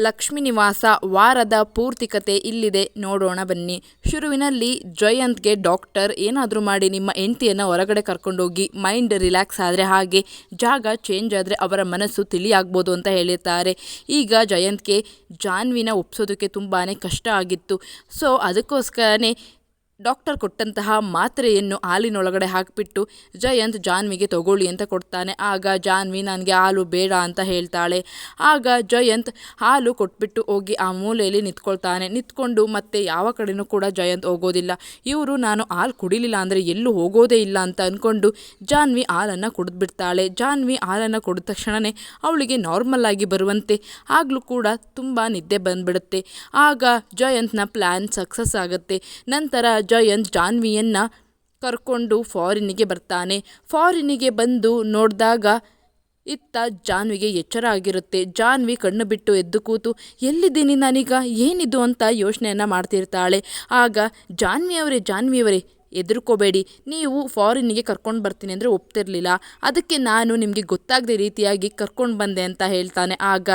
ಲಕ್ಷ್ಮೀ ನಿವಾಸ ವಾರದ ಪೂರ್ತಿಕತೆ ಇಲ್ಲಿದೆ. ನೋಡೋಣ ಬನ್ನಿ. ಶುರುವಿನಲ್ಲಿ ಜಯಂತ್ಗೆ ಡಾಕ್ಟರ್ ಏನಾದರೂ ಮಾಡಿ ನಿಮ್ಮ ಹೆಂಡತಿಯನ್ನು ಹೊರಗಡೆ ಕರ್ಕೊಂಡೋಗಿ ಮೈಂಡ್ ರಿಲ್ಯಾಕ್ಸ್ ಆದರೆ ಹಾಗೆ ಜಾಗ ಚೇಂಜ್ ಆದರೆ ಅವರ ಮನಸ್ಸು ತಿಳಿಯಾಗ್ಬೋದು ಅಂತ ಹೇಳಿರ್ತಾರೆ. ಈಗ ಜಯಂತ್ಗೆ ಜಾನ್ವಿನ ಒಪ್ಸೋದಕ್ಕೆ ತುಂಬಾ ಕಷ್ಟ ಆಗಿತ್ತು. ಸೊ ಅದಕ್ಕೋಸ್ಕರನೇ ಡಾಕ್ಟರ್ ಕೊಟ್ಟಂತಹ ಮಾತ್ರೆಯನ್ನು ಹಾಲಿನೊಳಗಡೆ ಹಾಕಿಬಿಟ್ಟು ಜಯಂತ್ ಜಾನ್ವಿಗೆ ತಗೊಳ್ಳಿ ಅಂತ ಕೊಡ್ತಾನೆ. ಆಗ ಜಾನ್ವಿ ನನಗೆ ಹಾಲು ಬೇಡ ಅಂತ ಹೇಳ್ತಾಳೆ. ಆಗ ಜಯಂತ್ ಹಾಲು ಕೊಟ್ಬಿಟ್ಟು ಹೋಗಿ ಆ ಮೂಲೆಯಲ್ಲಿ ನಿಂತ್ಕೊಳ್ತಾನೆ. ನಿಂತ್ಕೊಂಡು ಮತ್ತೆ ಯಾವ ಕಡೆನೂ ಕೂಡ ಜಯಂತ್ ಹೋಗೋದಿಲ್ಲ. ಇವರು, ನಾನು ಹಾಲು ಕುಡಿಲಿಲ್ಲ ಅಂದರೆ ಎಲ್ಲೂ ಹೋಗೋದೇ ಇಲ್ಲ ಅಂತ ಅಂದ್ಕೊಂಡು ಜಾನ್ವಿ ಹಾಲನ್ನು ಕುಡಿದ್ಬಿಡ್ತಾಳೆ. ಜಾನ್ವಿ ಹಾಲನ್ನು ಕುಡಿದ ತಕ್ಷಣವೇ ಅವಳಿಗೆ ನಾರ್ಮಲ್ ಆಗಿ ಬರುವಂತೆ ಆಗಲೂ ಕೂಡ ತುಂಬ ನಿದ್ದೆ ಬಂದ್ಬಿಡುತ್ತೆ. ಆಗ ಜಯಂತ್ನ ಪ್ಲ್ಯಾನ್ ಸಕ್ಸಸ್ ಆಗುತ್ತೆ. ನಂತರ ಜಯಂತ್ ಜಾನ್ವಿಯನ್ನು ಕರ್ಕೊಂಡು ಫಾರಿನಿಗೆ ಬರ್ತಾನೆ. ಫಾರಿನಿಗೆ ಬಂದು ನೋಡಿದಾಗ ಇತ್ತ ಜಾನ್ವಿಗೆ ಎಚ್ಚರ ಆಗಿರುತ್ತೆ. ಜಾನ್ವಿ ಕಣ್ಣು ಬಿಟ್ಟು ಎದ್ದು ಕೂತು, ಎಲ್ಲಿದ್ದೀನಿ ನಾನೀಗ? ಏನಿದು ಅಂತ ಯೋಚನೆಯನ್ನು ಮಾಡ್ತಿರ್ತಾಳೆ. ಆಗ ಜಾನ್ವಿಯವರೇ ಜಾನ್ವಿಯವರೇ ಎದುರ್ಕೋಬೇಡಿ. ನೀವು ಫಾರಿನ್ನಿಗೆ ಕರ್ಕೊಂಡು ಬರ್ತೀನಿ ಅಂದರೆ ಒಪ್ತಿರಲಿಲ್ಲ. ಅದಕ್ಕೆ ನಾನು ನಿಮಗೆ ಗೊತ್ತಾಗದೆ ರೀತಿಯಾಗಿ ಕರ್ಕೊಂಡು ಬಂದೆ ಅಂತ ಹೇಳ್ತಾನೆ. ಆಗ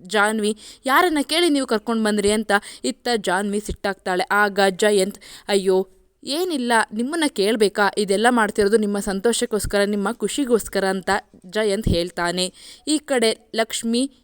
ಜಾನ್ವಿ, ಯಾರನ್ನು ಕೇಳಿ ನೀವು ಕರ್ಕೊಂಡು ಬಂದ್ರಿ ಅಂತ? ಇತ್ತ ಜಾನ್ವಿ ಸಿಟ್ಟಾಗ್ತಾಳೆ ಆಗ ಜಯಂತ್, ಅಯ್ಯೋ, ಏನಿಲ್ಲ, ನಿಮ್ಮನ್ನು ಕೇಳಬೇಕಾ? ಇದೆಲ್ಲ ಮಾಡ್ತಿರೋದು ನಿಮ್ಮ ಸಂತೋಷಕ್ಕೋಸ್ಕರ, ನಿಮ್ಮ ಖುಷಿಗೋಸ್ಕರ, ಅಂತ ಜಯಂತ್ ಹೇಳ್ತಾನೆ. ಈ ಕಡೆ ಲಕ್ಷ್ಮಿ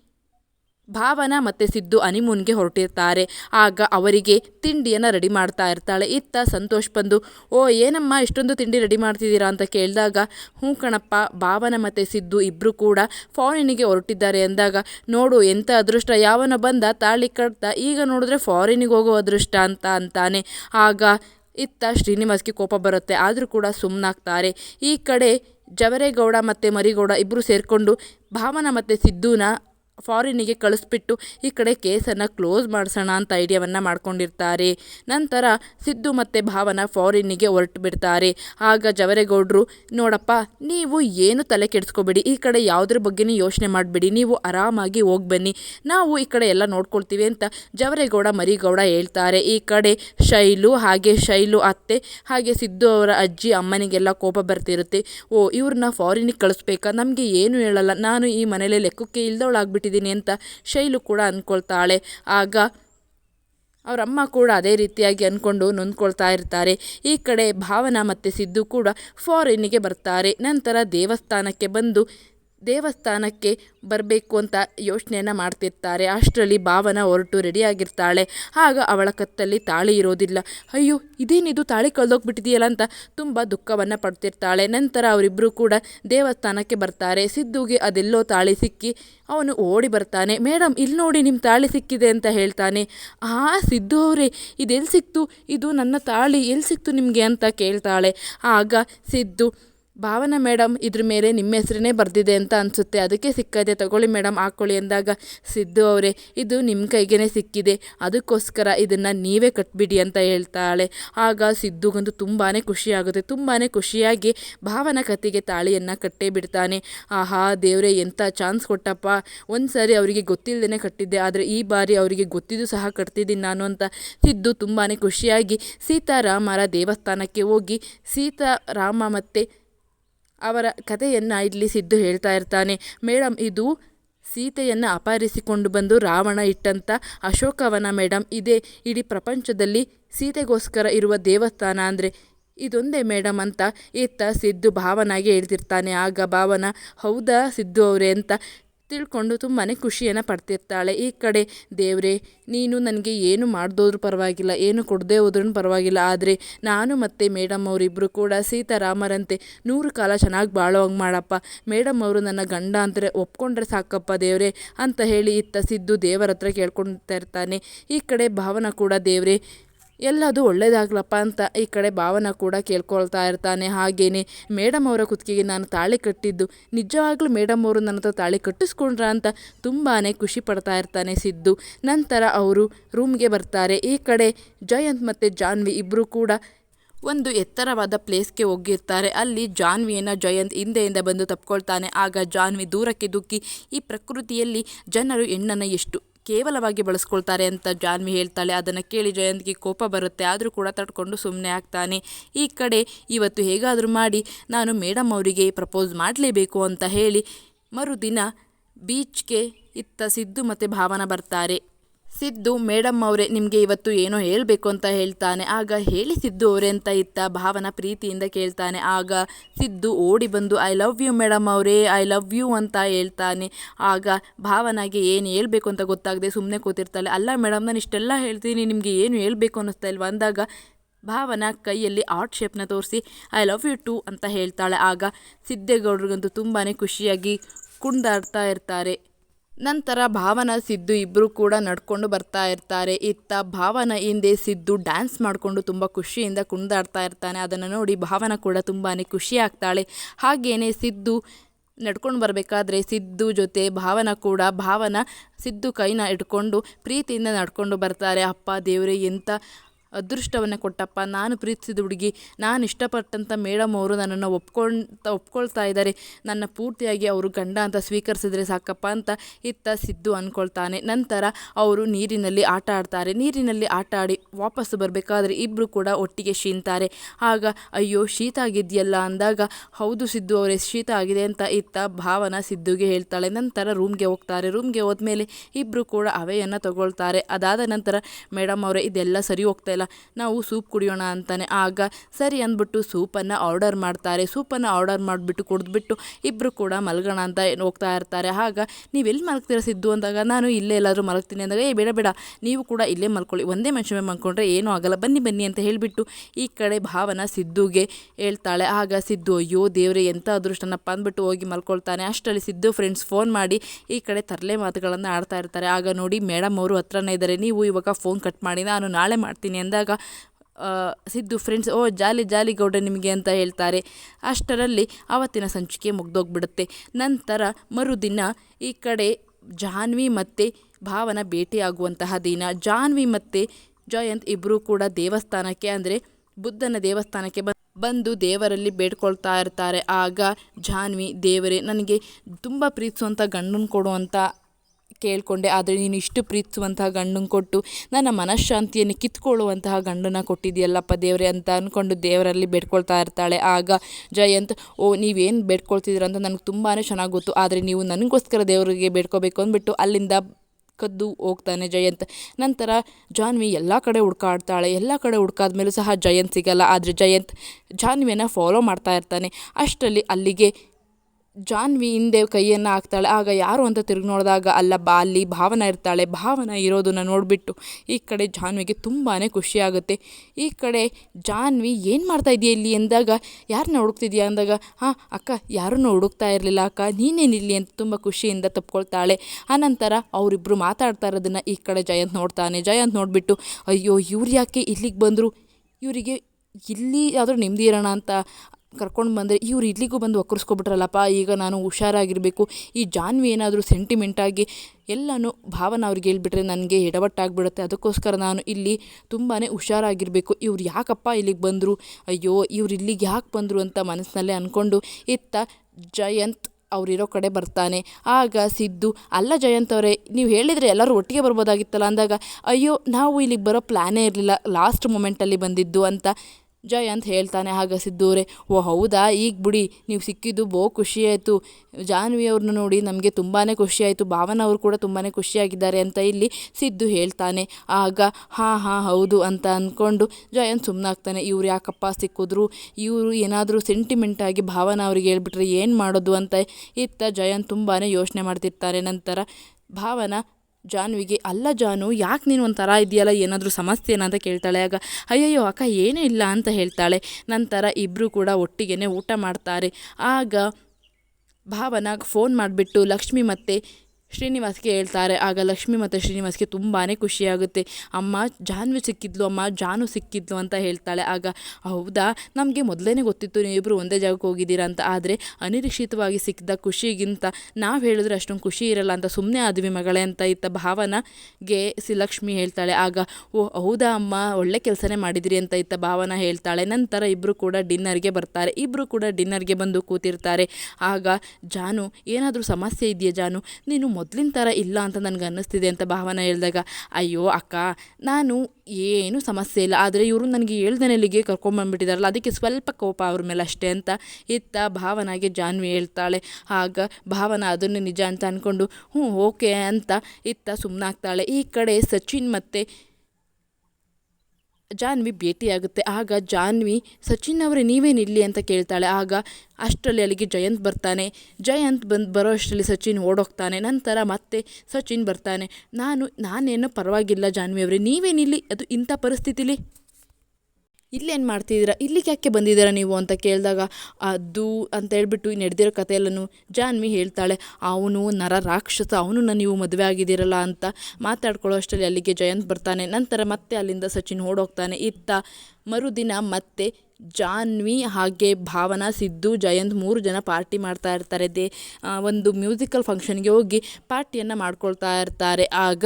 ಭಾವನ ಮತ್ತು ಸಿದ್ದು ಅನಿಮೂನ್ಗೆ ಹೊರಟಿರ್ತಾರೆ. ಆಗ ಅವರಿಗೆ ತಿಂಡಿಯನ್ನು ರೆಡಿ ಮಾಡ್ತಾ ಇರ್ತಾಳೆ. ಇತ್ತ ಸಂತೋಷ್ ಬಂದು, ಓ, ಏನಮ್ಮ ಇಷ್ಟೊಂದು ತಿಂಡಿ ರೆಡಿ ಮಾಡ್ತಿದ್ದೀರಾ? ಅಂತ ಕೇಳಿದಾಗ, ಹ್ಞೂ ಕಣಪ್ಪ, ಭಾವನ ಮತ್ತು ಸಿದ್ದು ಇಬ್ಬರು ಕೂಡ ಫಾರಿನಿಗೆ ಹೊರಟಿದ್ದಾರೆ. ಅಂದಾಗ, ನೋಡು ಎಂಥ ಅದೃಷ್ಟ, ಯಾವನ ಬಂದ ತಾಳಿ ಕಟ್ತಾ ಈಗ ನೋಡಿದ್ರೆ ಫಾರಿನಿಗೆ ಹೋಗೋ ಅದೃಷ್ಟ ಅಂತ ಅಂತಾನೆ. ಆಗ ಇತ್ತ ಶ್ರೀನಿವಾಸ್ಗೆ ಕೋಪ ಬರುತ್ತೆ. ಆದರೂ ಕೂಡ ಸುಮ್ಮನಾಗ್ತಾರೆ ಈ ಕಡೆ ಜವರೇಗೌಡ ಮತ್ತು ಮರಿಗೌಡ ಇಬ್ಬರು ಸೇರಿಕೊಂಡು, ಭಾವನ ಮತ್ತು ಸಿದ್ದುನ ಫಾರಿನಿಗೆ ಕಳಿಸ್ಬಿಟ್ಟು ಈ ಕಡೆ ಕೇಸನ್ನು ಕ್ಲೋಸ್ ಮಾಡಿಸೋಣ ಅಂತ ಐಡಿಯಾವನ್ನು ಮಾಡ್ಕೊಂಡಿರ್ತಾರೆ. ನಂತರ ಸಿದ್ದು ಮತ್ತು ಭಾವನ ಫಾರಿನ್ನಿಗೆ ಹೊರಟು ಬಿಡ್ತಾರೆ ಆಗ ಜವರೇಗೌಡರು, ನೋಡಪ್ಪ, ನೀವು ಏನು ತಲೆ ಕೆಡಿಸ್ಕೋಬೇಡಿ, ಈ ಕಡೆ ಯಾವುದ್ರ ಬಗ್ಗೆನೂ ಯೋಚನೆ ಮಾಡಬೇಡಿ, ನೀವು ಆರಾಮಾಗಿ ಹೋಗಿ ಬನ್ನಿ, ನಾವು ಈ ಕಡೆ ಎಲ್ಲ ನೋಡ್ಕೊಳ್ತೀವಿ ಅಂತ ಜವರೇಗೌಡ, ಮರಿಗೌಡ ಹೇಳ್ತಾರೆ. ಈ ಕಡೆ ಶೈಲು, ಹಾಗೆ ಶೈಲು ಅತ್ತೆ, ಹಾಗೆ ಸಿದ್ದು ಅವರ ಅಜ್ಜಿ, ಅಮ್ಮನಿಗೆಲ್ಲ ಕೋಪ ಬರ್ತಿರುತ್ತೆ. ಓ, ಇವ್ರನ್ನ ಫಾರಿನಿಗೆ ಕಳಿಸ್ಬೇಕಾ? ನಮಗೆ ಏನು ಹೇಳಲ್ಲ. ನಾನು ಈ ಮನೇಲಿ ಲೆಕ್ಕಕ್ಕೆ ಇಲ್ದವಳಾಗ್ಬಿಟ್ಟಿದ್ದೀನಿ. ಅಂತ ಶೈಲು ಕೂಡ ಅಂದ್ಕೊಳ್ತಾಳೆ ಆಗ ಅವರಮ್ಮ ಕೂಡ ಅದೇ ರೀತಿಯಾಗಿ ಅಂದ್ಕೊಂಡು ನೊಂದ್ಕೊಳ್ತಾ ಇರ್ತಾರೆ. ಈ ಕಡೆ ಭಾವನಾ ಮತ್ತು ಸಿದ್ದು ಕೂಡ ಫಾರಿನ್ನಿಗೆ ಬರ್ತಾರೆ. ನಂತರ ದೇವಸ್ಥಾನಕ್ಕೆ ಬಂದು ದೇವಸ್ಥಾನಕ್ಕೆ ಬರಬೇಕು ಅಂತ ಯೋಚನೆಯನ್ನು ಮಾಡ್ತಿರ್ತಾರೆ. ಅಷ್ಟರಲ್ಲಿ ಭಾವನ ಹೊರಟು ರೆಡಿಯಾಗಿರ್ತಾಳೆ. ಆಗ ಅವಳ ಕತ್ತಲ್ಲಿ ತಾಳಿ ಇರೋದಿಲ್ಲ. ಅಯ್ಯೋ ಇದೇನಿದು ತಾಳಿ ಕಳೆದೋಗ್ಬಿಟ್ಟಿದೆಯಲ್ಲ ಅಂತ ತುಂಬ ದುಃಖವನ್ನು ಪಡ್ತಿರ್ತಾಳೆ. ನಂತರ ಅವರಿಬ್ಬರು ಕೂಡ ದೇವಸ್ಥಾನಕ್ಕೆ ಬರ್ತಾರೆ. ಸಿದ್ದುಗೆ ಅದೆಲ್ಲೋ ತಾಳಿ ಸಿಕ್ಕಿ ಅವನು ಓಡಿ ಬರ್ತಾನೆ. ಮೇಡಮ್ ಇಲ್ಲಿ ನೋಡಿ ನಿಮ್ಮ ತಾಳಿ ಸಿಕ್ಕಿದೆ ಅಂತ ಹೇಳ್ತಾನೆ. ಆ, ಸಿದ್ದು ಅವರೇ ಇದೆಲ್ಲಿ ಸಿಕ್ತು? ಇದು ನನ್ನ ತಾಳಿ. ಎಲ್ಲಿ ಸಿಕ್ತು ನಿಮಗೆ? ಅಂತ ಕೇಳ್ತಾಳೆ. ಆಗ ಸಿದ್ದು ಭಾವನಾ ಮೇಡಮ್ ಇದ್ರ ಮೇಲೆ ನಿಮ್ಮ ಹೆಸರೇ ಬರೆದಿದೆ ಅಂತ ಅನಿಸುತ್ತೆ. ಅದಕ್ಕೆ ಸಿಕ್ಕದೆ ತಗೊಳ್ಳಿ ಮೇಡಮ್ ಹಾಕ್ಕೊಳ್ಳಿ ಅಂದಾಗ ಸಿದ್ದು ಅವರೇ, ಇದು ನಿಮ್ಮ ಕೈಗೇ ಸಿಕ್ಕಿದೆ. ಅದಕ್ಕೋಸ್ಕರ ಇದನ್ನು ನೀವೇ ಕಟ್ಬಿಡಿ ಅಂತ ಹೇಳ್ತಾಳೆ. ಆಗ ಸಿದ್ದುಗಂತೂ ತುಂಬಾ ಖುಷಿಯಾಗುತ್ತೆ ತುಂಬಾ ಖುಷಿಯಾಗಿ ಭಾವನ ಕತ್ತಿಗೆ ತಾಳಿಯನ್ನು ಕಟ್ಟೇ ಬಿಡ್ತಾನೆ. ಆಹಾ, ದೇವರೇ ಎಂಥ ಚಾನ್ಸ್ ಕೊಟ್ಟಪ್ಪ. ಒಂದು ಸಾರಿ ಅವರಿಗೆ ಗೊತ್ತಿಲ್ಲದೇ ಕಟ್ಟಿದ್ದೆ, ಆದರೆ ಈ ಬಾರಿ ಅವರಿಗೆ ಗೊತ್ತಿದ್ದು ಸಹ ಕಟ್ತಿದ್ದೀನಿ ನಾನು ಅಂತ ಸಿದ್ದು ತುಂಬಾ ಖುಷಿಯಾಗಿ ಸೀತಾರಾಮರ ದೇವಸ್ಥಾನಕ್ಕೆ ಹೋಗಿ ಸೀತಾರಾಮ ಮತ್ತು ಅವರ ಕಥೆಯನ್ನು ಇಲ್ಲಿ ಸಿದ್ದು ಹೇಳ್ತಾ ಇರ್ತಾನೆ. ಮೇಡಮ್ ಇದು ಸೀತೆಯನ್ನು ಅಪಹರಿಸಿಕೊಂಡು ಬಂದು ರಾವಣ ಇಟ್ಟಂಥ ಅಶೋಕವನ ಮೇಡಮ್ ಇದೇ ಇಡೀ ಪ್ರಪಂಚದಲ್ಲಿ ಸೀತೆಗೋಸ್ಕರ ಇರುವ ದೇವಸ್ಥಾನ ಅಂದರೆ ಇದೊಂದೇ ಮೇಡಮ್ ಅಂತ ಇತ್ತ ಸಿದ್ದು ಭಾವನಾಗೆ ಹೇಳ್ತಿರ್ತಾನೆ. ಆಗ ಭಾವನ, ಹೌದಾ ಸಿದ್ದು ಅವರೇ ಅಂತ ತಿಳ್ಕೊಂಡು ತುಂಬಾ ಖುಷಿಯನ್ನು ಪಡ್ತಿರ್ತಾಳೆ. ಈ ಕಡೆ ದೇವರೇ, ನೀನು ನನಗೆ ಏನು ಮಾಡ್ದೋದ್ರೂ ಪರವಾಗಿಲ್ಲ, ಏನು ಕೊಡದೆ ಹೋದ್ರೂ ಪರವಾಗಿಲ್ಲ. ಆದರೆ ನಾನು ಮತ್ತು ಮೇಡಮ್ ಅವರಿಬ್ಬರು ಕೂಡ ಸೀತಾರಾಮರಂತೆ ನೂರು ಕಾಲ ಚೆನ್ನಾಗಿ ಬಾಳೋ ಹಂಗೆ ಮಾಡಪ್ಪ. ಮೇಡಮ್ ಅವರು ನನ್ನ ಗಂಡ ಅಂದರೆ ಒಪ್ಕೊಂಡ್ರೆ ಸಾಕಪ್ಪ ದೇವರೇ ಅಂತ ಹೇಳಿ ಇತ್ತ ಸಿದ್ದು ದೇವರ ಹತ್ರ ಕೇಳ್ಕೊಳ್ತಾ ಇರ್ತಾನೆ. ಈ ಕಡೆ ಭಾವನ ಕೂಡ, ದೇವರೇ ಎಲ್ಲದು ಒಳ್ಳೇದಾಗ್ಲಪ್ಪ ಅಂತ ಈ ಕಡೆ ಭಾವನ ಕೂಡ ಕೇಳ್ಕೊಳ್ತಾ ಇರ್ತಾನೆ. ಹಾಗೇನೆ ಮೇಡಮ್ ಅವರ ಕುತ್ತಿಗೆಗೆ ನಾನು ತಾಳಿ ಕಟ್ಟಿದ್ದು, ನಿಜವಾಗ್ಲೂ ಮೇಡಮ್ ಅವರು ನನ್ನ ಹತ್ರ ತಾಳಿ ಕಟ್ಟಿಸ್ಕೊಂಡ್ರ ಅಂತ ತುಂಬಾ ಖುಷಿ ಪಡ್ತಾ ಇರ್ತಾನೆ ಸಿದ್ದು. ನಂತರ ಅವರು ರೂಮ್ಗೆ ಬರ್ತಾರೆ. ಈ ಕಡೆ ಜಯಂತ್ ಮತ್ತು ಜಾನ್ವಿ ಇಬ್ಬರು ಕೂಡ ಒಂದು ಎತ್ತರವಾದ ಪ್ಲೇಸ್ಗೆ ಹೋಗಿರ್ತಾರೆ. ಅಲ್ಲಿ ಜಾನ್ವಿಯನ್ನು ಜಯಂತ್ ಹಿಂದೆಯಿಂದ ಬಂದು ತಪ್ಕೊಳ್ತಾನೆ. ಆಗ ಜಾನ್ವಿ ದೂರಕ್ಕೆ ದುಕ್ಕಿ, ಈ ಪ್ರಕೃತಿಯಲ್ಲಿ ಜನರು ಹೆಣ್ಣನ್ನು ಎಷ್ಟು ಕೇವಲವಾಗಿ ಬಳಸ್ಕೊಳ್ತಾರೆ ಅಂತ ಜಾನ್ವಿ ಹೇಳ್ತಾಳೆ. ಅದನ್ನು ಕೇಳಿ ಜಯಂತ್ಗೆ ಕೋಪ ಬರುತ್ತೆ. ಆದರೂ ಕೂಡ ತಡ್ಕೊಂಡು ಸುಮ್ಮನೆ ಆಗ್ತಾನೆ. ಈ ಕಡೆ ಇವತ್ತು ಹೇಗಾದರೂ ಮಾಡಿ, ನಾನು ಮೇಡಮ್ ಅವರಿಗೆ ಪ್ರಪೋಸ್ ಮಾಡಲೇಬೇಕು ಅಂತ ಹೇಳಿ ಮರುದಿನ ಬೀಚ್ಗೆ ಇತ್ತ ಸಿದ್ದು ಮತ್ತು ಭಾವನ ಬರ್ತಾರೆ. ಸಿದ್ದು ಮೇಡಮ್ ಅವರೇ, ನಿಮಗೆ ಇವತ್ತು ಏನೋ ಹೇಳಬೇಕು ಅಂತ ಹೇಳ್ತಾನೆ. ಆಗ ಹೇಳಿ ಸಿದ್ದು ಅವರೇ ಅಂತ ಇತ್ತ ಭಾವನ ಪ್ರೀತಿಯಿಂದ ಕೇಳ್ತಾನೆ. ಆಗ ಸಿದ್ದು ಓಡಿ ಬಂದು, ಐ ಲವ್ ಯು ಮೇಡಮ್ ಅವರೇ, ಐ ಲವ್ ಯು ಅಂತ ಹೇಳ್ತಾನೆ. ಆಗ ಭಾವನಾಗೆ ಏನು ಹೇಳಬೇಕು ಅಂತ ಗೊತ್ತಾಗದೆ ಸುಮ್ಮನೆ ಕೂತಿರ್ತಾಳೆ. ಅಲ್ಲ ಮೇಡಮ್ ನಾನು ಇಷ್ಟೆಲ್ಲ ಹೇಳ್ತೀನಿ, ನಿಮಗೆ ಏನು ಹೇಳಬೇಕು ಅನ್ನಿಸ್ತಾ ಇಲ್ವಾ? ಅಂದಾಗ ಭಾವನ ಕೈಯಲ್ಲಿ ಆರ್ಟ್ ಶೇಪ್ನ ತೋರಿಸಿ, ಐ ಲವ್ ಯು ಟು ಅಂತ ಹೇಳ್ತಾಳೆ. ಆಗ ಸಿದ್ದೇಗೌಡರಿಗಂತೂ ತುಂಬಾ ಖುಷಿಯಾಗಿ ಕುಣ್ದಾಡ್ತಾ ಇರ್ತಾರೆ. ನಂತರ ಭಾವನ, ಸಿದ್ದು ಇಬ್ಬರು ಕೂಡ ನಡ್ಕೊಂಡು ಬರ್ತಾ ಇರ್ತಾರೆ. ಇತ್ತ ಭಾವನ ಹಿಂದೆ ಸಿದ್ದು ಡ್ಯಾನ್ಸ್ ಮಾಡಿಕೊಂಡು ತುಂಬ ಖುಷಿಯಿಂದ ಕುಣಿದಾಡ್ತಾ ಇರ್ತಾನೆ. ಅದನ್ನು ನೋಡಿ ಭಾವನ ಕೂಡ ತುಂಬಾ ಖುಷಿ ಆಗ್ತಾಳೆ. ಹಾಗೇನೆ ಸಿದ್ದು ನಡ್ಕೊಂಡು ಬರಬೇಕಾದ್ರೆ ಸಿದ್ದು ಜೊತೆ ಭಾವನ ಕೂಡ ಭಾವನ, ಸಿದ್ದು ಕೈನ ಇಟ್ಕೊಂಡು ಪ್ರೀತಿಯಿಂದ ನಡ್ಕೊಂಡು ಬರ್ತಾರೆ. ಅಪ್ಪ ದೇವರೇ ಎಂಥ ಅದೃಷ್ಟವನ್ನು ಕೊಟ್ಟಪ್ಪ. ನಾನು ಪ್ರೀತಿಸಿದ ಹುಡುಗಿ, ನಾನು ಇಷ್ಟಪಟ್ಟಂಥ ಮೇಡಮ್ ಅವರು ನನ್ನನ್ನು ಒಪ್ಕೊಂತ ಒಪ್ಕೊಳ್ತಾ ಇದ್ದಾರೆ. ನನ್ನ ಪೂರ್ತಿಯಾಗಿ ಅವರು ಗಂಡ ಅಂತ ಸ್ವೀಕರಿಸಿದರೆ ಸಾಕಪ್ಪ ಅಂತ ಇತ್ತ ಸಿದ್ದು ಅಂದ್ಕೊಳ್ತಾನೆ ನಂತರ ಅವರು ನೀರಿನಲ್ಲಿ ಆಟ ಆಡ್ತಾರೆ. ನೀರಿನಲ್ಲಿ ಆಟ ಆಡಿ ವಾಪಸ್ಸು ಬರಬೇಕಾದ್ರೆ ಇಬ್ಬರು ಕೂಡ ಒಟ್ಟಿಗೆ ಶೀನ್ತಾರೆ ಆಗ, ಅಯ್ಯೋ, ಶೀತ ಆಗಿದೆಯಲ್ಲ ಅಂದಾಗ, ಹೌದು ಸಿದ್ದು ಅವರೇ, ಶೀತ ಆಗಿದೆ ಅಂತ ಇತ್ತ ಭಾವನ ಸಿದ್ದುಗೆ ಹೇಳ್ತಾಳೆ. ನಂತರ ರೂಮ್ಗೆ ಹೋಗ್ತಾರೆ. ರೂಮ್ಗೆ ಹೋದ್ಮೇಲೆ ಇಬ್ಬರು ಕೂಡ ಅವೆಯನ್ನು ತಗೊಳ್ತಾರೆ. ಅದಾದ ನಂತರ, ಮೇಡಮ್ ಅವರೇ, ಇದೆಲ್ಲ ಸರಿ ಹೋಗ್ತಾ ನಾವು ಸೂಪ್ ಕುಡಿಯೋಣ ಅಂತಾನೆ. ಆಗ ಸರಿ ಅಂದ್ಬಿಟ್ಟು ಸೂಪನ್ನು ಆರ್ಡರ್ ಮಾಡ್ತಾರೆ. ಸೂಪನ್ನು ಆರ್ಡರ್ ಮಾಡಿಬಿಟ್ಟು ಕುಡಿದ್ಬಿಟ್ಟು ಇಬ್ಬರು ಕೂಡ ಮಲ್ಗೋಣ ಅಂತ ಹೋಗ್ತಾ ಇರ್ತಾರೆ. ಆಗ ನೀವೆಲ್ಲಿ ಮಲಗ್ತೀರ ಸಿದ್ದು ಅಂದಾಗ, ನಾನು ಇಲ್ಲೇ ಎಲ್ಲಾದರೂ ಮಲಗ್ತೀನಿ ಅಂದಾಗ ಏ ಬೇಡ ಬೇಡ. ನೀವು ಕೂಡ ಇಲ್ಲೇ ಮಲ್ಕೊಳ್ಳಿ. ಒಂದೇ ಮನುಷ್ಯ ಮೇಲೆ ಮಲ್ಕೊಂಡ್ರೆ ಏನೂ ಆಗಲ್ಲ. ಬನ್ನಿ ಬನ್ನಿ ಅಂತ ಹೇಳಿಬಿಟ್ಟು ಈ ಕಡೆ ಭಾವನ ಸಿದ್ದುಗೆ ಹೇಳ್ತಾಳೆ. ಆಗ ಸಿದ್ದು, ಅಯ್ಯೋ, ದೇವರೇ, ಎಂಥ ಅದೃಷ್ಟನಪ್ಪ ಅಂದ್ಬಿಟ್ಟು ಹೋಗಿ ಮಲ್ಕೊಳ್ತಾನೆ. ಅಷ್ಟರಲ್ಲಿ ಸಿದ್ದು ಫ್ರೆಂಡ್ಸ್ ಫೋನ್ ಮಾಡಿ ಈ ಕಡೆ ತರಲೆ ಮಾತುಗಳನ್ನು ಆಡ್ತಾ ಇರ್ತಾರೆ. ಆಗ ನೋಡಿ, ಮೇಡಮ್, ಅವರು ಹತ್ರನೇ ಇದ್ದಾರೆ ನೀವು ಇವಾಗ ಫೋನ್ ಕಟ್ ಮಾಡಿ, ನಾನು ನಾಳೆ ಮಾಡ್ತೀನಿ ಅಂದಾಗ ಆ, ಸಿದ್ದು ಫ್ರೆಂಡ್ಸ್ ಓ ಜಾಲಿ ಜಾಲಿ ಗೌಡ ನಿಮಗೆ ಅಂತ ಹೇಳ್ತಾರೆ. ಅಷ್ಟರಲ್ಲಿ ಆವತ್ತಿನ ಸಂಚಿಕೆ ಮುಗ್ದೋಗ್ಬಿಡುತ್ತೆ. ನಂತರ ಮರುದಿನ ಈ ಕಡೆ ಜಾನ್ವಿ ಮತ್ತು ಭಾವನ ಭೇಟಿಯಾಗುವಂತಹ ದಿನ. ಜಾನ್ವಿ ಮತ್ತು ಜಯಂತ್ ಇಬ್ಬರೂ ಕೂಡ ದೇವಸ್ಥಾನಕ್ಕೆ ಅಂದರೆ ಬುದ್ಧನ ದೇವಸ್ಥಾನಕ್ಕೆ ಬಂದು ದೇವರಲ್ಲಿ ಬೇಡ್ಕೊಳ್ತಾ ಇರ್ತಾರೆ. ಆಗ ಜಾನ್ವಿ ದೇವರೇ ನನಗೆ ತುಂಬ ಪ್ರೀತಿಸುವಂಥ ಗಂಡನ ಕೊಡು ಅಂತ ಕೇಳಿಕೊಂಡೆ, ಆದರೆ ನೀನು ಇಷ್ಟು ಪ್ರೀತಿಸುವಂತಹ ಗಂಡನ ಕೊಟ್ಟು ನನ್ನ ಮನಃಶಾಂತಿಯನ್ನು ಕಿತ್ಕೊಳ್ಳುವಂತಹ ಗಂಡನ ಕೊಟ್ಟಿದೆಯಲ್ಲಪ್ಪ ದೇವರೇ ಅಂತ ಅಂದ್ಕೊಂಡು ದೇವರಲ್ಲಿ ಬೇಡ್ಕೊಳ್ತಾ ಇರ್ತಾಳೆ. ಆಗ ಜಯಂತ್, ಓ, ನೀವೇನು ಬೇಡ್ಕೊಳ್ತಿದ್ದೀರ ಅಂತ ನನಗೆ ತುಂಬಾ ಚೆನ್ನಾಗಿ ಗೊತ್ತು, ಆದರೆ ನೀವು ನನಗೋಸ್ಕರ ದೇವರಿಗೆ ಬೇಡ್ಕೋಬೇಕು ಅಂದ್ಬಿಟ್ಟು ಅಲ್ಲಿಂದ ಕದ್ದು ಹೋಗ್ತಾನೆ ಜಯಂತ್. ನಂತರ ಜಾನ್ವಿ ಎಲ್ಲ ಕಡೆ ಹುಡ್ಕಾಡ್ತಾಳೆ, ಎಲ್ಲ ಕಡೆ ಹುಡ್ಕಾದ್ಮೇಲೂ ಸಹ ಜಯಂತ್ ಸಿಗಲ್ಲ, ಆದರೆ ಜಯಂತ್ ಜಾನ್ವಿಯನ್ನು ಫಾಲೋ ಮಾಡ್ತಾ ಇರ್ತಾನೆ. ಅಷ್ಟರಲ್ಲಿ ಅಲ್ಲಿಗೆ ಜಾನ್ವಿ ಹಿಂದೆ ಕೈಯನ್ನು ಹಾಕ್ತಾಳೆ. ಆಗ ಯಾರು ಅಂತ ತಿರುಗಿ ನೋಡಿದಾಗ ಅಲ್ಲ ಬಾ ಅಲ್ಲಿ ಭಾವನ ಇರ್ತಾಳೆ. ಭಾವನ ಇರೋದನ್ನು ನೋಡಿಬಿಟ್ಟು ಈ ಕಡೆ ಜಾನ್ವಿಗೆ ತುಂಬಾ ಖುಷಿಯಾಗುತ್ತೆ. ಈ ಕಡೆ ಜಾನ್ವಿ, ಏನು ಮಾಡ್ತಾ ಇದೆಯಾ ಇಲ್ಲಿ? ಎಂದಾಗ ಯಾರನ್ನ ಹುಡುಕ್ತಿದ್ಯಾ? ಅಂದಾಗ, ಹಾಂ, ಅಕ್ಕ, ಯಾರನ್ನು ಹುಡುಕ್ತಾ ಇರಲಿಲ್ಲ ಅಕ್ಕ. ನೀನೇನಿಲ್ಲಿ ಅಂತ ತುಂಬ ಖುಷಿಯಿಂದ ತಪ್ಕೊಳ್ತಾಳೆ. ಆನಂತರ ಅವರಿಬ್ಬರು ಮಾತಾಡ್ತಾ ಇರೋದನ್ನು ಈ ಕಡೆ ಜಯಂತ್ ನೋಡ್ತಾನೆ. ಜಯಂತ್ ನೋಡಿಬಿಟ್ಟು, ಅಯ್ಯೋ, ಇವ್ರು ಯಾಕೆ ಇಲ್ಲಿಗೆ ಬಂದರು? ಇವರಿಗೆ ಇಲ್ಲಿ ಆದರೂ ನೆಮ್ಮದಿ ಇರೋಣ ಅಂತ ಕರ್ಕೊಂಡು ಬಂದರೆ ಇವ್ರು ಇಲ್ಲಿಗೂ ಬಂದು ಒಕ್ಕರ್ಸ್ಕೊಬಿಟ್ರಲ್ಲಪ್ಪ ಈಗ ನಾನು ಹುಷಾರಾಗಿರಬೇಕು. ಈ ಜಾನ್ವಿ ಏನಾದರೂ ಸೆಂಟಿಮೆಂಟಾಗಿ ಎಲ್ಲನೂ ಭಾವನ ಅವ್ರಿಗೆ ಹೇಳ್ಬಿಟ್ರೆ ನನಗೆ ಎಡವಟ್ಟಾಗ್ಬಿಡುತ್ತೆ. ಅದಕ್ಕೋಸ್ಕರ ನಾನು ಇಲ್ಲಿ ತುಂಬಾ ಹುಷಾರಾಗಿರಬೇಕು. ಇವ್ರು ಯಾಕಪ್ಪ ಇಲ್ಲಿಗೆ ಬಂದರು? ಅಯ್ಯೋ, ಇವ್ರು ಇಲ್ಲಿಗೆ ಯಾಕೆ ಬಂದರು ಅಂತ ಮನಸ್ಸಿನಲ್ಲೇ ಅಂದ್ಕೊಂಡು ಇತ್ತ ಜಯಂತ್ ಅವರಿರೋ ಕಡೆ ಬರ್ತಾನೆ. ಆಗ ಸಿದ್ದು, ಅಲ್ಲ ಜಯಂತ್ ಅವರೇ, ನೀವು ಹೇಳಿದರೆ ಎಲ್ಲರೂ ಒಟ್ಟಿಗೆ ಬರ್ಬೋದಾಗಿತ್ತಲ್ಲ? ಅಂದಾಗ, ಅಯ್ಯೋ, ನಾವು ಇಲ್ಲಿಗೆ ಬರೋ ಪ್ಲ್ಯಾನೇ ಇರಲಿಲ್ಲ. ಲಾಸ್ಟ್ ಮೂಮೆಂಟಲ್ಲಿ ಬಂದಿದ್ದು ಅಂತ ಜಯಂತ್ ಹೇಳ್ತಾನೆ, ಆಗ ಸಿದ್ದೂರೆ, ಓ ಹೌದಾ, ಈಗ ಬಿಡಿ, ನೀವು ಸಿಕ್ಕಿದ್ದು ಬಹು ಖುಷಿಯಾಯಿತು ಜಾನ್ವಿ ಅವ್ರನ್ನ ನೋಡಿ ನಮಗೆ ತುಂಬಾ ಖುಷಿಯಾಯಿತು ಭಾವನ ಅವರು ಕೂಡ ತುಂಬಾ ಖುಷಿಯಾಗಿದ್ದಾರೆ ಅಂತ ಇಲ್ಲಿ ಸಿದ್ದು ಹೇಳ್ತಾನೆ. ಆಗ, ಹಾಂ ಹಾಂ, ಹೌದು ಅಂತ ಅಂದ್ಕೊಂಡು ಜಯಂತ್ ಸುಮ್ಮನಾಗ್ತಾನೆ ಇವ್ರು ಯಾಕಪ್ಪ ಸಿಕ್ಕಿದ್ರು? ಇವರು ಏನಾದರೂ ಸೆಂಟಿಮೆಂಟಾಗಿ ಭಾವನ ಅವ್ರಿಗೆ ಹೇಳ್ಬಿಟ್ರೆ ಏನು ಮಾಡೋದು ಅಂತ ಇತ್ತ ಜಯಂತ್ ತುಂಬಾ ಯೋಚನೆ ಮಾಡ್ತಿರ್ತಾರೆ. ನಂತರ ಭಾವನ ಜಾನ್ವಿಗೆ, ಅಲ್ಲ ಜಾನು, ಯಾಕೆ ನೀನು ಒಂಥರ ಇದೆಯಲ್ಲ? ಏನಾದರೂ ಸಮಸ್ಯೆ ಏನಂತ ಕೇಳ್ತಾಳೆ. ಆಗ, ಅಯ್ಯಯ್ಯೋ, ಅಕ್ಕ ಏನೂ ಇಲ್ಲ ಅಂತ ಹೇಳ್ತಾಳೆ. ನಂತರ ಇಬ್ಬರು ಕೂಡ ಒಟ್ಟಿಗೆ ಊಟ ಮಾಡ್ತಾರೆ. ಆಗ ಭಾವನಾಗ ಫೋನ್ ಮಾಡಿಬಿಟ್ಟು ಲಕ್ಷ್ಮಿ ಮತ್ತು ಶ್ರೀನಿವಾಸ್ಗೆ ಹೇಳ್ತಾರೆ, ಆಗ ಲಕ್ಷ್ಮಿ ಮತ್ತು ಶ್ರೀನಿವಾಸ್ಗೆ ತುಂಬಾ ಖುಷಿಯಾಗುತ್ತೆ. ಅಮ್ಮ, ಜಾನ್ವಿ ಸಿಕ್ಕಿದ್ಲು, ಅಮ್ಮ ಜಾನು ಸಿಕ್ಕಿದ್ಲು ಅಂತ ಹೇಳ್ತಾಳೆ. ಆಗ, ಹೌದಾ, ನಮಗೆ ಮೊದಲೇ ಗೊತ್ತಿತ್ತು ನೀವಿಬ್ಬರು ಒಂದೇ ಜಾಗಕ್ಕೆ ಹೋಗಿದ್ದೀರಾ ಅಂತ. ಆದರೆ ಅನಿರೀಕ್ಷಿತವಾಗಿ ಸಿಕ್ಕಿದ ಖುಷಿಗಿಂತ ನಾವು ಹೇಳಿದ್ರೆ ಅಷ್ಟೊಂದು ಖುಷಿ ಇರಲ್ಲ ಅಂತ ಸುಮ್ಮನೆ ಆದ್ವಿ ಮಗಳೇ ಅಂತ ಇತ್ತ ಭಾವನಗೆ ಸಿ ಲಕ್ಷ್ಮಿ ಹೇಳ್ತಾಳೆ. ಆಗ, ಓ, ಹೌದಾ ಅಮ್ಮ, ಒಳ್ಳೆ ಕೆಲಸನೇ ಮಾಡಿದಿರಿ ಅಂತ ಇತ್ತ ಭಾವನ ಹೇಳ್ತಾಳೆ. ನಂತರ ಇಬ್ಬರು ಕೂಡ ಡಿನ್ನರ್ಗೆ ಬರ್ತಾರೆ. ಇಬ್ಬರು ಕೂಡ ಡಿನ್ನರ್ಗೆ ಬಂದು ಕೂತಿರ್ತಾರೆ. ಆಗ, ಜಾನು, ಏನಾದರೂ ಸಮಸ್ಯೆ ಇದೆಯಾ ಜಾನು? ನೀನು ಮೊದಲಿನ ಥರ ಇಲ್ಲ ಅಂತ ನನಗೆ ಅನ್ನಿಸ್ತಿದೆ ಅಂತ ಭಾವನೆ ಹೇಳಿದಾಗ, ಅಯ್ಯೋ ಅಕ್ಕ, ನಾನು ಏನು ಸಮಸ್ಯೆ ಇಲ್ಲ. ಆದರೆ ಇವರು ನನಗೆ ಹೇಳ್ದೇನೆ ಇಲ್ಲಿಗೆ ಕರ್ಕೊಂಬಂದ್ಬಿಟ್ಟಿದಾರಲ್ಲ ಅದಕ್ಕೆ ಸ್ವಲ್ಪ ಕೋಪ ಅವ್ರ ಮೇಲೆ ಅಷ್ಟೇ ಅಂತ ಇತ್ತ ಭಾವನಾಗೆ ಜಾನ್ವಿ ಹೇಳ್ತಾಳೆ. ಆಗ ಭಾವನ ಅದನ್ನು ನಿಜ ಅಂತ ಅಂದ್ಕೊಂಡು ಹ್ಞೂ ಓಕೆ ಅಂತ ಇತ್ತ ಸುಮ್ಮನಾಗ್ತಾಳೆ ಈ ಕಡೆ ಸಚಿನ್ ಮತ್ತು ಜಾನ್ವಿ ಭೇಟಿಯಾಗುತ್ತೆ. ಆಗ ಜಾನ್ವಿ, ಸಚಿನ್ ಅವರೇ, ನೀವೇನು ಇಲ್ಲಿ ಅಂತ ಕೇಳ್ತಾಳೆ. ಆಗ ಅಷ್ಟರಲ್ಲಿ ಅಲ್ಲಿಗೆ ಜಯಂತ್ ಬರ್ತಾನೆ. ಜಯಂತ್ ಬಂದು ಬರೋ ಅಷ್ಟರಲ್ಲಿ ಸಚಿನ್ ಓಡೋಗ್ತಾನೆ. ನಂತರ ಮತ್ತೆ ಸಚಿನ್ ಬರ್ತಾನೆ. ನಾನು, ನಾನೇನೋ ಪರವಾಗಿಲ್ಲ ಜಾನ್ವಿ ಅವರೇ. ನೀವೇನಿಲ್ಲಿ ಅದು ಇಂಥ ಪರಿಸ್ಥಿತಿಲಿ ಇಲ್ಲೇನು ಮಾಡ್ತಿದ್ದೀರಾ? ಇಲ್ಲಿಗೆ ಯಾಕೆ ಬಂದಿದ್ದೀರಾ ನೀವು ಅಂತ ಕೇಳಿದಾಗ, ಅದು ಅಂತ ಹೇಳ್ಬಿಟ್ಟು ನಡೆದಿರೋ ಕಥೆಯಲ್ಲೂ ಜಾನ್ವಿ ಹೇಳ್ತಾಳೆ, ಅವನು ನರ ರಾಕ್ಷಸ ಅವನನ್ನು ನೀವು ಮದುವೆ ಆಗಿದ್ದೀರಲ್ಲ ಅಂತ ಮಾತಾಡ್ಕೊಳ್ಳೋ ಅಷ್ಟರಲ್ಲಿ ಅಲ್ಲಿಗೆ ಜಯಂತ್ ಬರ್ತಾನೆ. ನಂತರ ಮತ್ತೆ ಅಲ್ಲಿಂದ ಸಚಿನ್ ಓಡೋಗ್ತಾನೆ. ಇತ್ತ ಮರುದಿನ ಮತ್ತೆ ಜಾನ್ವಿ ಹಾಗೆ ಭಾವನಾ, ಸಿದ್ದು, ಜಯಂತ್ ಮೂರು ಜನ ಪಾರ್ಟಿ ಮಾಡ್ತಾ ಇರ್ತಾರೆ. ದೇ ಒಂದು ಮ್ಯೂಸಿಕಲ್ ಫಂಕ್ಷನ್ಗೆ ಹೋಗಿ ಪಾರ್ಟಿಯನ್ನು ಮಾಡ್ಕೊಳ್ತಾ ಇರ್ತಾರೆ. ಆಗ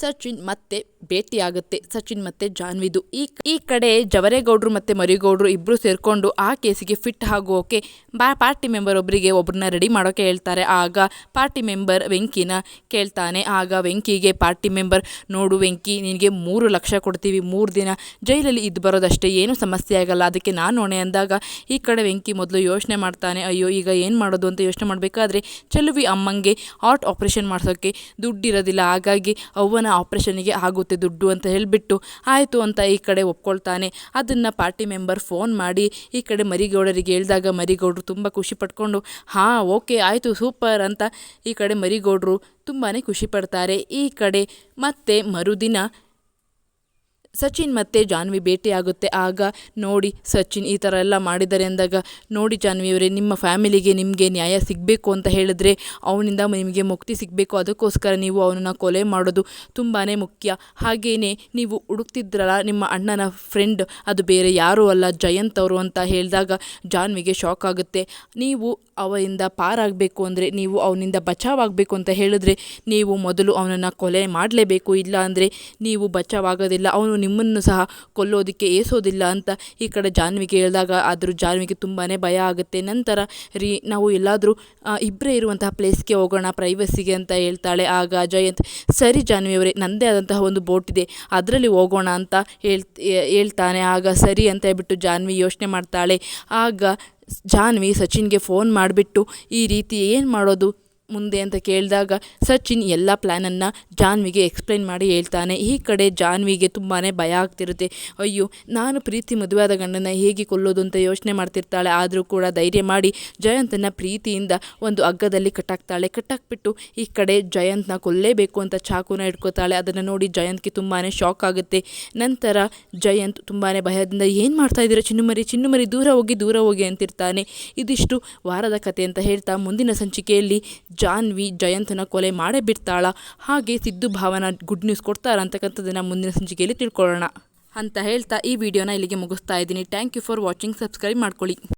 ಸಚಿನ್ ಮತ್ತೆ ಭೇಟಿಯಾಗುತ್ತೆ. ಸಚಿನ್ ಮತ್ತೆ ಜಾನ್ವಿದು. ಈ ಈ ಕಡೆ ಜವರೇಗೌಡರು ಮತ್ತೆ ಮರಿಗೌಡರು ಇಬ್ಬರು ಸೇರಿಕೊಂಡು ಆ ಕೇಸಿಗೆ ಫಿಟ್ ಆಗೋಕೆ ಬಾ, ಪಾರ್ಟಿ ಮೆಂಬರ್ ಒಬ್ಬರಿಗೆ ಒಬ್ಬರನ್ನ ರೆಡಿ ಮಾಡೋಕೆ ಹೇಳ್ತಾರೆ. ಆಗ ಪಾರ್ಟಿ ಮೆಂಬರ್ ವೆಂಕಿನ ಕೇಳ್ತಾನೆ. ಆಗ ವೆಂಕಿಗೆ ಪಾರ್ಟಿ ಮೆಂಬರ್, ನೋಡು ವೆಂಕಿ, ನಿನಗೆ ಮೂರು ಲಕ್ಷ ಕೊಡ್ತೀವಿ, ಮೂರು ದಿನ ಜೈಲಲ್ಲಿ ಇದ್ದು ಬರೋದಷ್ಟೇ, ಏನೂ ಸಮಸ್ಯೆ ಆಗಲ್ಲ, ಅದಕ್ಕೆ ನಾನು ಹೊಣೆ ಅಂದಾಗ ಈ ಕಡೆ ವೆಂಕಿ ಮೊದಲು ಯೋಚನೆ ಮಾಡ್ತಾನೆ. ಅಯ್ಯೋ, ಈಗ ಏನು ಮಾಡೋದು ಅಂತ ಯೋಚನೆ ಮಾಡಬೇಕಾದ್ರೆ ಚೆಲುವಿ ಅಮ್ಮಂಗೆ ಹಾರ್ಟ್ ಆಪ್ರೇಷನ್ ಮಾಡಿಸೋಕ್ಕೆ ದುಡ್ಡಿರೋದಿಲ್ಲ, ಹಾಗಾಗಿ ಅವ್ವನ ಆಪ್ರೇಷನ್ಗೆ ಆಗುತ್ತೆ ದುಡ್ಡು ಅಂತ ಹೇಳಿಬಿಟ್ಟು, ಆಯಿತು ಅಂತ ಈ ಕಡೆ ಒಪ್ಕೊಳ್ತಾನೆ. ಅದನ್ನು ಪಾರ್ಟಿ ಮೆಂಬರ್ ಫೋನ್ ಮಾಡಿ ಈ ಕಡೆ ಮರಿಗೌಡರಿಗೆ ಹೇಳಿದಾಗ ಮರಿಗೌಡರು ತುಂಬ ಖುಷಿ ಪಟ್ಕೊಂಡು, ಹಾಂ, ಓಕೆ, ಆಯಿತು, ಸೂಪರ್ ಅಂತ ಈ ಕಡೆ ಮರಿಗೌಡರು ತುಂಬಾ ಖುಷಿ ಪಡ್ತಾರೆ. ಈ ಕಡೆ ಮತ್ತೆ ಮರುದಿನ ಸಚಿನ್ ಮತ್ತು ಜಾನ್ವಿ ಭೇಟಿಯಾಗುತ್ತೆ. ಆಗ ನೋಡಿ ಸಚಿನ್ ಈ ಥರ ಎಲ್ಲ ಮಾಡಿದ್ದಾರೆ ಅಂದಾಗ ನೋಡಿ ಜಾನ್ವಿ ಅವರೇ, ನಿಮ್ಮ ಫ್ಯಾಮಿಲಿಗೆ ನಿಮಗೆ ನ್ಯಾಯ ಸಿಗಬೇಕು ಅಂತ ಹೇಳಿದ್ರೆ ಅವನಿಂದ ನಿಮಗೆ ಮುಕ್ತಿ ಸಿಗಬೇಕು. ಅದಕ್ಕೋಸ್ಕರ ನೀವು ಅವನನ್ನು ಕೊಲೆ ಮಾಡೋದು ತುಂಬಾ ಮುಖ್ಯ. ಹಾಗೆಯೇ ನೀವು ಹುಡುಕ್ತಿದ್ರಲ್ಲ ನಿಮ್ಮ ಅಣ್ಣನ ಫ್ರೆಂಡ್ ಅದು ಬೇರೆ ಯಾರೂ ಅಲ್ಲ, ಜಯಂತ್ ಅವರು ಅಂತ ಹೇಳಿದಾಗ ಜಾನ್ವಿಗೆ ಶಾಕ್ ಆಗುತ್ತೆ. ನೀವು ಅವರಿಂದ ಪಾರಾಗಬೇಕು ಅಂದರೆ, ನೀವು ಅವನಿಂದ ಬಚಾವಾಗಬೇಕು ಅಂತ ಹೇಳಿದ್ರೆ, ನೀವು ಮೊದಲು ಅವನನ್ನು ಕೊಲೆ ಮಾಡಲೇಬೇಕು. ಇಲ್ಲ ಅಂದರೆ ನೀವು ಬಚಾವಾಗೋದಿಲ್ಲ. ಅವನು ನಿಮ್ಮನ್ನು ಸಹ ಕೊಲ್ಲೋದಕ್ಕೆ ಏಸೋದಿಲ್ಲ ಅಂತ ಈ ಕಡೆ ಜಾನ್ವಿಗೆ ಹೇಳಿದಾಗ ಆದರೂ ಜಾನ್ವಿಗೆ ತುಂಬಾ ಭಯ ಆಗುತ್ತೆ. ನಂತರ ರೀ ನಾವು ಎಲ್ಲಾದರೂ ಇಬ್ಬರೇ ಇರುವಂತಹ ಪ್ಲೇಸ್ಗೆ ಹೋಗೋಣ, ಪ್ರೈವಸಿಗೆ ಅಂತ ಹೇಳ್ತಾಳೆ. ಆಗ ಜಯಂತ್, ಸರಿ ಜಾನ್ವಿಯವರೇ ನನ್ನದೇ ಆದಂತಹ ಒಂದು ಬೋಟ್ ಇದೆ, ಅದರಲ್ಲಿ ಹೋಗೋಣ ಅಂತ ಹೇಳ್ ಹೇಳ್ತಾನೆ. ಆಗ ಸರಿ ಅಂತ ಹೇಳ್ಬಿಟ್ಟು ಜಾನ್ವಿ ಯೋಚನೆ ಮಾಡ್ತಾಳೆ. ಆಗ ಜಾನ್ವಿ ಸಚಿನ್ಗೆ ಫೋನ್ ಮಾಡಿಬಿಟ್ಟು, ಈ ರೀತಿ ಏನು ಮಾಡೋದು? ಮುಂದೆ ಅಂತ ಕೇಳಿದಾಗ, ಸಚಿನ್ ಎಲ್ಲ ಪ್ಲ್ಯಾನನ್ನು ಜಾನ್ವಿಗೆ ಎಕ್ಸ್ಪ್ಲೈನ್ ಮಾಡಿ ಹೇಳ್ತಾನೆ. ಈ ಕಡೆ ಜಾನ್ವಿಗೆ ತುಂಬಾ ಭಯ ಆಗ್ತಿರುತ್ತೆ. ಅಯ್ಯೋ, ನಾನು ಪ್ರೀತಿ ಮದುವೆಯಾದ ಗಂಡನ ಹೇಗೆ ಕೊಲ್ಲೋದು ಅಂತ ಯೋಚನೆ ಮಾಡ್ತಿರ್ತಾಳೆ. ಆದರೂ ಕೂಡ ಧೈರ್ಯ ಮಾಡಿ ಜಯಂತನ ಪ್ರೀತಿಯಿಂದ ಒಂದು ಹಗ್ಗದಲ್ಲಿ ಕಟ್ಟಾಕ್ತಾಳೆ. ಕಟ್ಟಾಕ್ಬಿಟ್ಟು ಈ ಕಡೆ ಜಯಂತ್ನ ಕೊಲ್ಲೇಬೇಕು ಅಂತ ಚಾಕುನ ಇಟ್ಕೋತಾಳೆ. ಅದನ್ನು ನೋಡಿ ಜಯಂತ್ಗೆ ತುಂಬಾ ಶಾಕ್ ಆಗುತ್ತೆ. ನಂತರ ಜಯಂತ್ ತುಂಬಾ ಭಯದಿಂದ, ಏನು ಮಾಡ್ತಾ ಇದ್ದೀರಾ ಚಿನ್ನುಮರಿ? ಚಿನ್ನುಮರಿ, ದೂರ ಹೋಗಿ ದೂರ ಹೋಗಿ ಅಂತಿರ್ತಾನೆ. ಇದಿಷ್ಟು ವಾರದ ಕತೆ ಅಂತ ಹೇಳ್ತಾ ಮುಂದಿನ ಸಂಚಿಕೆಯಲ್ಲಿ ಜಾನ್ವಿ ಜಯಂತನ ಕೊಲೆ ಮಾಡೇ ಬಿಡ್ತಾಳ. ಹಾಗೆ ಸಿದ್ದು ಭಾವನ ಗುಡ್ ನ್ಯೂಸ್ ಕೊಡ್ತಾರ ಅಂತಕ್ಕಂಥದ್ದನ್ನು ಮುಂದಿನ ಸಂಚಿಕೆಯಲ್ಲಿ ತಿಳ್ಕೊಳ್ಳೋಣ. ಅಂತ ಹೇಳ್ತಾ ಈ ವಿಡಿಯೋನ ಇಲ್ಲಿಗೆ ಮುಗಿಸ್ತಾ ಇದ್ದೀನಿ. Thank you for watching subscribe ಮಾಡ್ಕೊಳ್ಳಿ.